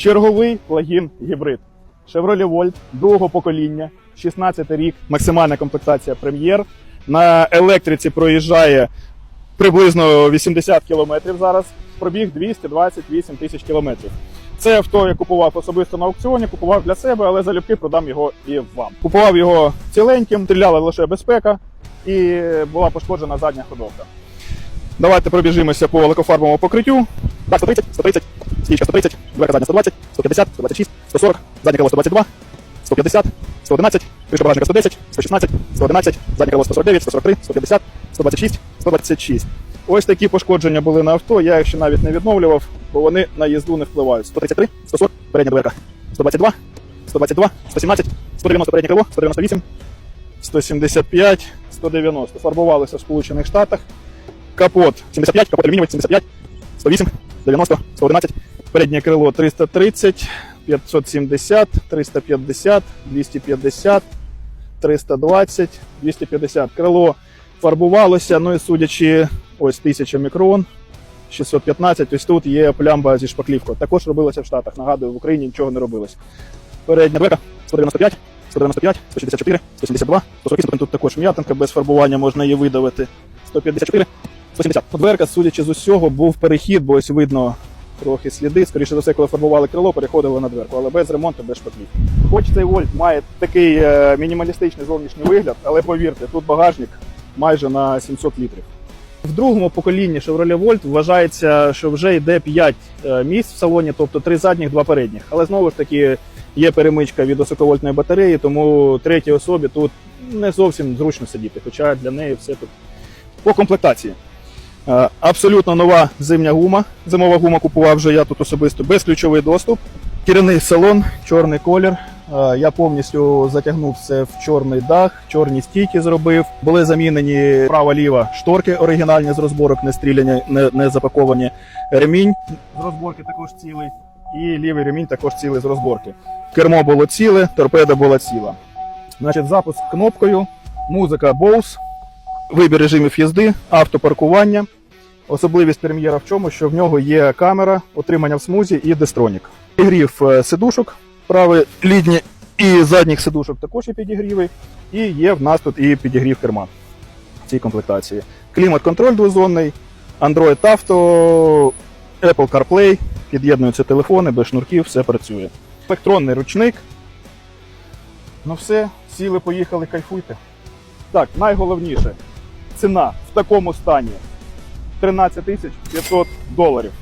Черговий плагін гібрид. Chevrolet Volt другого покоління, 16 рік, максимальна комплектація прем'єр. На електриці проїжджає приблизно 80 км зараз. Пробіг 228 тисяч кілометрів. Це авто я купував особисто на аукціоні, купував для себе, але залюбки продам його і вам. Купував його ціленьким, стріляла лише безпека і була пошкоджена задня ходовка. Давайте пробіжимося по лакофарбовому покриттю. Так, 130, 130, стічка 130, дверка задня 120, 150, 126, 140, заднє крило 122, 150, 111, кришка багажника 110, 116, 111, заднє крило 149, 143, 150, 126, 126. Ось такі пошкодження були на авто, я їх ще навіть не відновлював, бо вони на їзду не впливають. 133, 140, передня дверка, 122, 122, 117, 190 переднє крило, 198, 175, 190. Фарбувалися в Сполучених Штатах. Капот 75, капот алюмінієвий 75, 108, 90, 111, переднє крило 330, 570, 350, 250, 320, 250. Крило фарбувалося, ну і судячи, ось 1000 мікрон, 615, ось тут є плямба зі шпаклівкою. Також робилося в Штатах. Нагадую, в Україні нічого не робилось. Передня дверка 195, 195, 164, 172, 148, тут також м'ятинка без фарбування можна її видавити. 154, 170. Дверка, судячи з усього, був перехід, бо ось видно трохи сліди. Скоріше за все, коли фарбували крило, переходили на дверку, але без ремонту, без шпаклів. Хоч цей вольт має такий е, мінімалістичний зовнішній вигляд, але повірте, тут багажник майже на 700 літрів. В другому поколінні Chevrolet Volt вважається, що вже йде 5 місць в салоні, тобто 3 задніх, 2 передніх. Але знову ж таки є перемичка від високовольтної батареї, тому третій особі тут не зовсім зручно сидіти, хоча для неї все тут по комплектації. Е, Абсолютно нова зимня гума. Зимова гума купував вже я тут особисто безключовий доступ. Керівний салон, чорний колір. Е, Я повністю затягнув все в чорний дах, чорні стійки зробив. Були замінені права-ліва шторки оригінальні з розборок, не стріляні, не, не запаковані. Ремінь з розборки також цілий. І лівий ремінь також цілий з розборки. Кермо було ціле, торпеда була ціла. Значить, запуск кнопкою, музика Bose, вибір режимів їзди, автопаркування. Особливість прем'єра в чому, що в нього є камера, отримання в смузі і дестронік. Підігрів е, сидушок, правий лідні і задніх сидушок також є підігріви. І є в нас тут і підігрів керма в цій комплектації. Клімат-контроль двозонний, Android Auto, Apple CarPlay, під'єднуються телефони, без шнурків, все працює. Електронний ручник. Ну все, сіли, поїхали, кайфуйте. Так, найголовніше ціна в такому стані 13 тисяч 500 доларів.